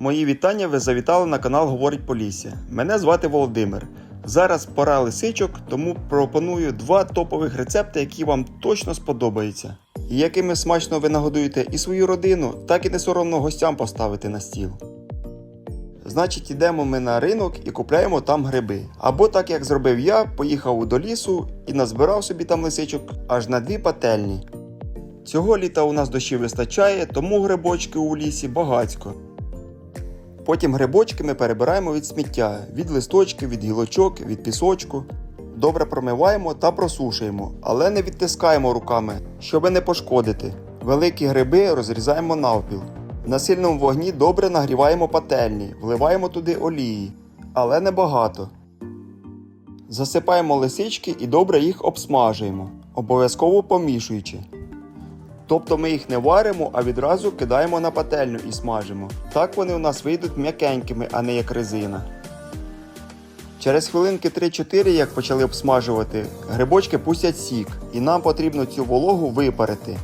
Мої вітання, ви завітали на канал Говорить Полісся. Мене звати Володимир. Зараз пора лисичок, тому пропоную два топових рецепти, які вам точно сподобаються. І якими смачно ви нагодуєте і свою родину, так і не соромно гостям поставити на стіл. Значить, йдемо ми на ринок і купляємо там гриби. Або так як зробив я, поїхав до лісу і назбирав собі там лисичок аж на дві пательні. Цього літа у нас дощів вистачає, тому грибочки у лісі багацько. Потім грибочки ми перебираємо від сміття, від листочків, від гілочок, від пісочку. Добре промиваємо та просушуємо, але не відтискаємо руками, щоб не пошкодити. Великі гриби розрізаємо навпіл. На сильному вогні добре нагріваємо пательні, вливаємо туди олії, але не багато. Засипаємо лисички і добре їх обсмажуємо, обов'язково помішуючи. Тобто ми їх не варимо, а відразу кидаємо на пательню і смажимо. Так вони у нас вийдуть м'якенькими, а не як резина. Через хвилинки 3-4, як почали обсмажувати, грибочки пустять сік, і нам потрібно цю вологу випарити.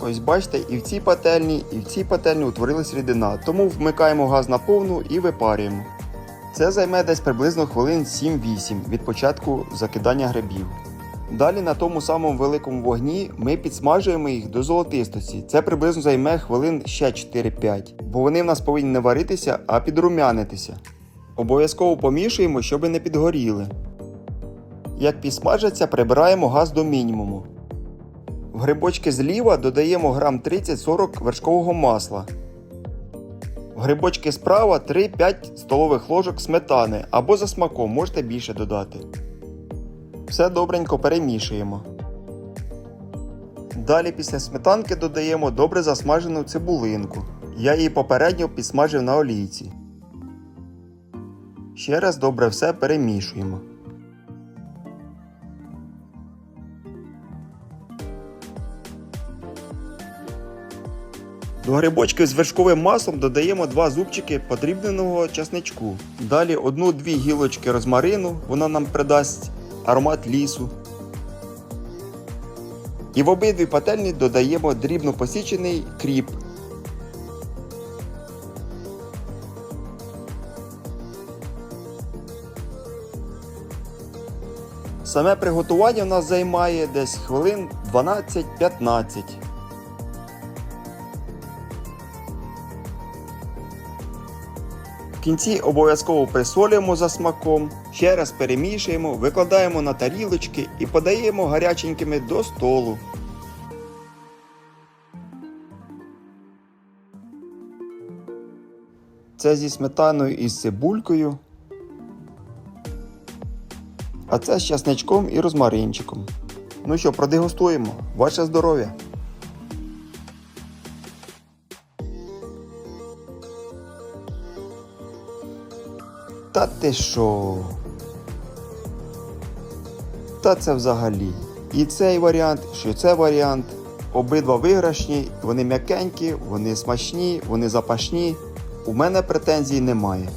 Ось бачите, і в цій пательні, і в цій пательні утворилась рідина, тому вмикаємо газ на повну і випарюємо. Це займе десь приблизно хвилин 7-8 від початку закидання грибів. Далі на тому самому великому вогні ми підсмажуємо їх до золотистості. Це приблизно займе хвилин ще 4-5, бо вони в нас повинні не варитися, а підрумянитися. Обов'язково помішуємо, щоб не підгоріли. Як підсмажаться, прибираємо газ до мінімуму. В грибочки зліва додаємо грам 30-40 вершкового масла. В грибочки справа 3-5 столових ложок сметани або за смаком можете більше додати. Все добренько перемішуємо. Далі після сметанки додаємо добре засмажену цибулинку. Я її попередньо підсмажив на олійці. Ще раз добре все перемішуємо. До грибочків з вершковим маслом додаємо 2 зубчики подрібненого часничку. Далі 1-2 гілочки розмарину, вона нам придасть аромат лісу. І в обидві пательні додаємо дрібно посічений кріп. Саме приготування в нас займає десь хвилин 12-15. Кінці обов'язково присолюємо за смаком, ще раз перемішуємо, викладаємо на тарілочки і подаємо гаряченькими до столу. Це зі сметаною і з цибулькою. А це з часничком і розмаринчиком. Ну що, продегустуємо. Ваше здоров'я! Та ти що? Та це взагалі. І цей варіант, що це варіант. Обидва виграшні, вони м'якенькі, вони смачні, вони запашні. У мене претензій немає.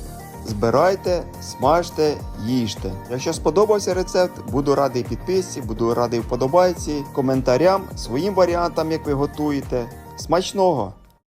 Збирайте, смажте, їжте. Якщо сподобався рецепт, буду радий підписці, буду радий вподобайці, коментарям, своїм варіантам, як ви готуєте. Смачного!